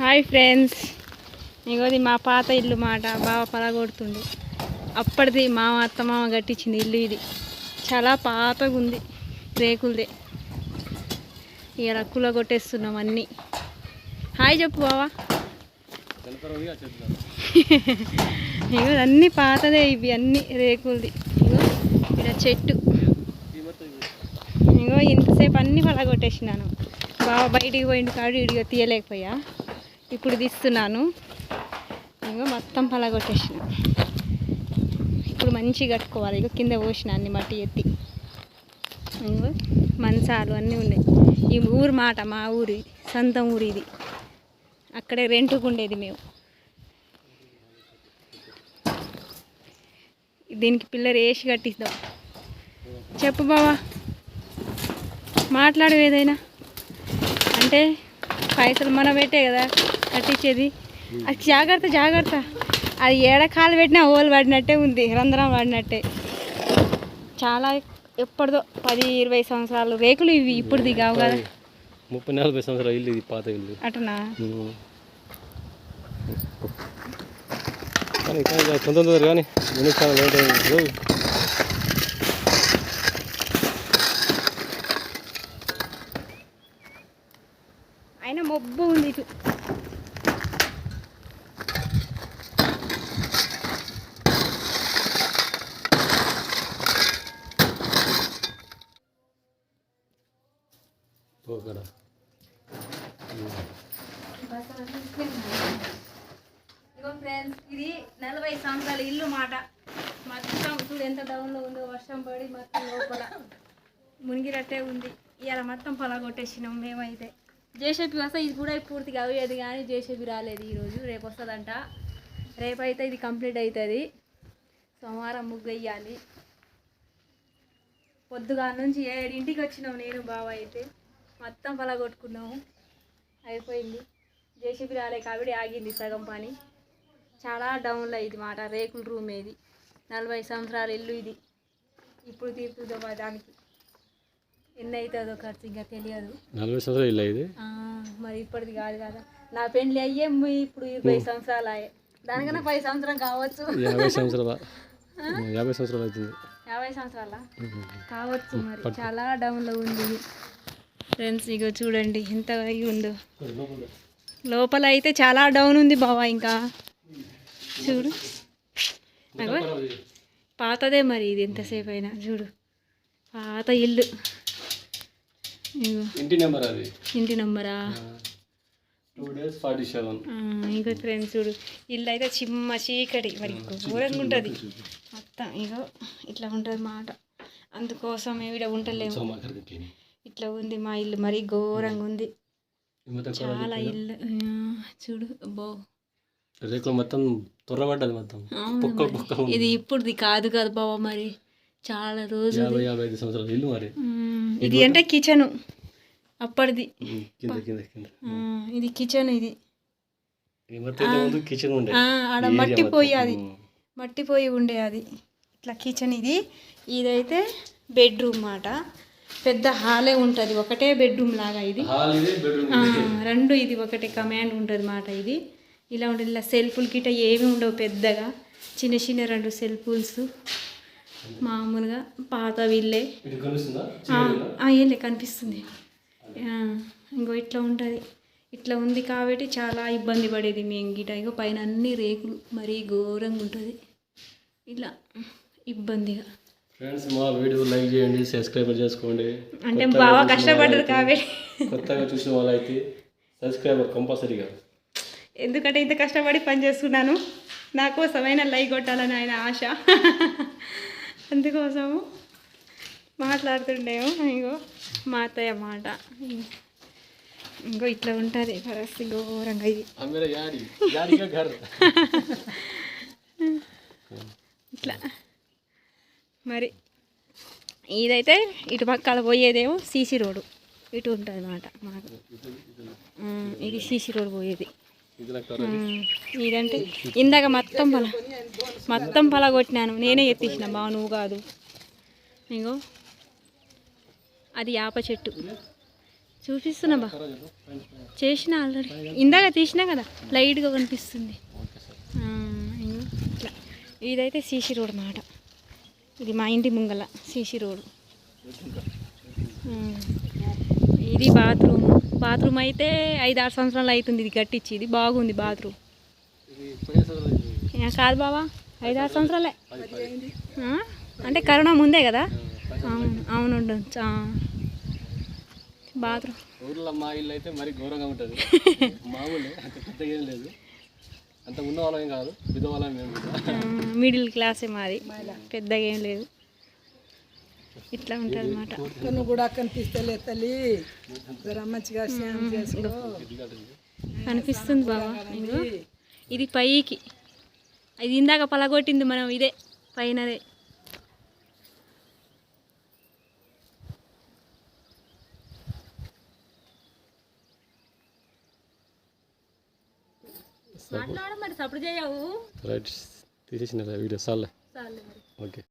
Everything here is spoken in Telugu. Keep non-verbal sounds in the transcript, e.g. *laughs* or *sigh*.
Hi friends. ఇగోది మా పాత ఇల్లు మాట. బాగా పలగొడుతుండు. అప్పటిది మా అత్త మామ కట్టించింది ఇల్లు ఇది. చాలా పాతగా ఉంది రేకులదే. ఇక రక్కులో కొట్టేస్తున్నాం అన్నీ. హాయ్ చెప్పు బావా. *laughs* ఇగో అన్నీ పాతదే ఇవి అన్నీ రేకులది. ఇగో ఇక్కడ చెట్టు. ఇగో ఇంతసేపు అన్నీ పడగొట్టేసినాను. బావ బయటికి పోయిండు కాడు ఇడిగా తీయలేకపోయా. ఇప్పుడు తీస్తున్నాను. ఇంకో మొత్తం పలగొట్టేసిన ఇప్పుడు మంచిగా కట్టుకోవాలి. ఇక కింద పోసిన అన్ని మట్టి ఎత్తి. ఇంకో మంచాలు అన్నీ ఉన్నాయి. ఈ ఊరు మాట మా ఊరి సొంత ఊరు ఇది. అక్కడే రెంట్కు ఉండేది మేము. దీనికి పిల్లలు వేసి కట్టిద్దాం. చెప్పు బావా. మాట్లాడు ఏదైనా? అంటే పైసలు మనం పెట్టే కదా కట్టించేది. అది జాగ్రత్త జాగ్రత్త. అది ఏడ కాలు పెట్టినా ఓలు పడినట్టే ఉంది రంధ్రం పడినట్టే. చాలా ఎప్పటిదో పది ఇరవై సంవత్సరాలు రేకులు ఇవి ఇప్పుడు కావు కదా. ముప్పై నలభై సంవత్సరాల ఇల్లు ఇది పాత ఇల్లు. అటనా. కానీ కానీ తొందర కానీ అయినా మబ్బు ఉంది ఇటు. ఇగో ఫ్రెండ్స్ ఇది నలభై సంవత్సరాల ఇల్లు మాట. మొత్తం చూడు ఎంత డౌన్లో ఉందో వర్షం పడి మొత్తం లోపల మునిగిరట్టే ఉంది. ఇవాళ మొత్తం పొలగొట్టేసినాం మేమైతే. జేసీబీ వస్తే ఇది కూడా పూర్తిగా అయ్యేది కానీ జేసీబీ రాలేదు ఈరోజు. రేపు వస్తుందంట. రేపైతే ఇది కంప్లీట్ అవుతుంది సోమవారం ముగ్గు వేయాలి పొద్దుగా నుంచి ఏడింటికి వచ్చినాం నేను బావ అయితే. మొత్తం పలగొట్టుకున్నాము. అయిపోయింది. జేసీబీ రాలే కాబట్టి ఆగింది సగం పని. చాలా డౌన్లో ఇది మాట. రేకుల రూమ్ ఇది నలభై సంవత్సరాల ఇల్లు ఇది. ఇప్పుడు తీరుతుందో దానికి? ఎన్ని అవుతుందో ఖర్చు ఇంకా తెలియదు. నలభై సంవత్సరాల ఇల్లు ఇది మరి ఇప్పటిది కాదు కదా. నా పెళ్ళి అయ్యే ఇప్పుడు ఇరవై సంవత్సరాలు అయ్యాయి దానికన్నా పది సంవత్సరం కావచ్చు. యాభై సంవత్సరాల. యాభై సంవత్సరాలు అవుతుంది. యాభై సంవత్సరాల? కావచ్చు మరి. చాలా డౌన్లో ఉంది. ఫ్రెండ్స్ ఇగో చూడండి ఎంత ఉందో. లోపల అయితే చాలా డౌన్ ఉంది బావా ఇంకా. చూడు. పాతదే మరి ఇది ఎంతసేపు అయినా చూడు. పాత ఇల్లు. ఇంటి నెంబర్ అది. ఇంటి నంబరా? Two days forty seven. ఆ, ఇంకా ఫ్రెండ్స్ చూడు. ఇల్లు అయితే చిమ్మ చీకటి మరి ఘోరంగా ఉంటుంది. మొత్తం ఇగో ఇట్లా ఉంటుంది మాట. అందుకోసం ఈడ ఉండలేము ఇట్లా ఉంది మా ఇల్లు మరి ఘోరంగా ఉంది. చాలా ఇల్లు. చూడు అబ్బో. రేకులు మొత్తం త్వరపడ్డది మొత్తం. ఇది ఇప్పుడుది కాదు కదా బాబా మరి. చాలా రోజు యాభై యాభై ఐదు సంవత్సరాల ఇల్లు మరి. ఇది అంటే కిచెన్. అప్పటిది. ఇది కిచెన్ ఇది. ఆడ మట్టి. పోయి అది. మట్టి పోయి ఉండే అది. ఇట్లా కిచెన్ ఇది. ఇదైతే బెడ్రూమ్ మాట పెద్ద హాలే ఉంటుంది. ఒకటే బెడ్రూమ్ లాగా ఇది. రెండు ఇది ఒకటే కమాండ్ ఉంటుంది మాట ఇది. ఇలా ఉంటుంది. ఇలా సెల్ఫులు గిట్ట ఏమి ఉండవు పెద్దగా. చిన్న చిన్న రెండు సెల్ఫుల్స్ మామూలుగా పాత వీళ్ళే. ఇటు కనిపిస్తుందా? ఇంకో ఇట్లా ఉంటుంది. ఇట్లా ఉంది కాబట్టి చాలా ఇబ్బంది పడేది మేము గిట. ఇగో పైన అన్ని రేకులు మరీ ఘోరంగా ఉంటుంది. ఇలా ఇబ్బందిగా. ఫ్రెండ్స్ మా వీడియో లైక్ చేయండి సబ్స్క్రైబర్ చేసుకోండి. అంటే బాగా వాళ్ళైతే- కాబట్టి. కొత్తగా చూసిన వాళ్ళైతే సబ్స్క్రైబర్ కంపల్సరీగా. ఎందుకంటే ఇంత కష్టపడి పని చేస్తున్నాను. నా కోసమైనా లైక్ కొట్టాలని ఆయన ఆశ. అందుకోసము మాట్లాడుతుండేమో ఇంకో మా అత్తయ్య మాట. ఇంకో ఇట్లా ఉంటుంది పరిస్థితి ఘోరంగా ఇది. ఇట్లా. మరి ఇదైతే ఇటు పక్కల పోయేదేమో సీసీ రోడ్డు. ఇటు ఉంటుంది అన్నమాట మాకు ఇది సీసీ రోడ్ పోయేది. ఇదంటే ఇందాక మొత్తం పల మొత్తం పల కొట్టినాను. నేనే ఎత్తిసిన బావ నువ్వు కాదు. ఇంకో అది యాప చెట్టు. చూపిస్తున్నా బా. చేసిన ఆల్రెడీ. ఇందాక తీసినా కదా లైట్గా కనిపిస్తుంది. ఇట్లా. ఇదైతే సీసీ రోడ్ మాట. ఇది మా ఇంటి ముంగల సీసీ రోడ్. ఇది బాత్రూమ్. బాత్రూమ్ అయితే ఐదు ఆరు సంవత్సరాలు అవుతుంది ఇది కట్టించి. ఇది బాగుంది బాత్రూమ్. కాదు బావా ఐదు ఆరు సంవత్సరాలే? అంటే కరోనా ముందే కదా? అవును అవును ఉండొచ్చు. బాత్రూమ్. ఊర్లో మా ఇల్లు అయితే మరీ ఘోరంగా ఉంటుంది. *laughs* మామూలే అంత పెద్దగా ఏం లేదు. అంత ఉన్న వాళ్ళం కాదు బిద్ద వాళ్ళం మేము కూడా. మిడిల్ క్లాసే మాది. పెద్దగా ఏం లేదు. ఇట్లా ఉంటుంది అనమాట నువ్వు కూడా కనిపిస్తలే తల్లి. మంచిగా కనిపిస్తుంది బావా ఇదిగో ఇది పైకి. ఇది ఇందాక పలగొట్టింది మనం ఇదే పైనదే. మాట్లాడ మరి సప్పుడు చేయవు. రైట్ తీసేసిన వీడియో. సార్లే. ఓకే.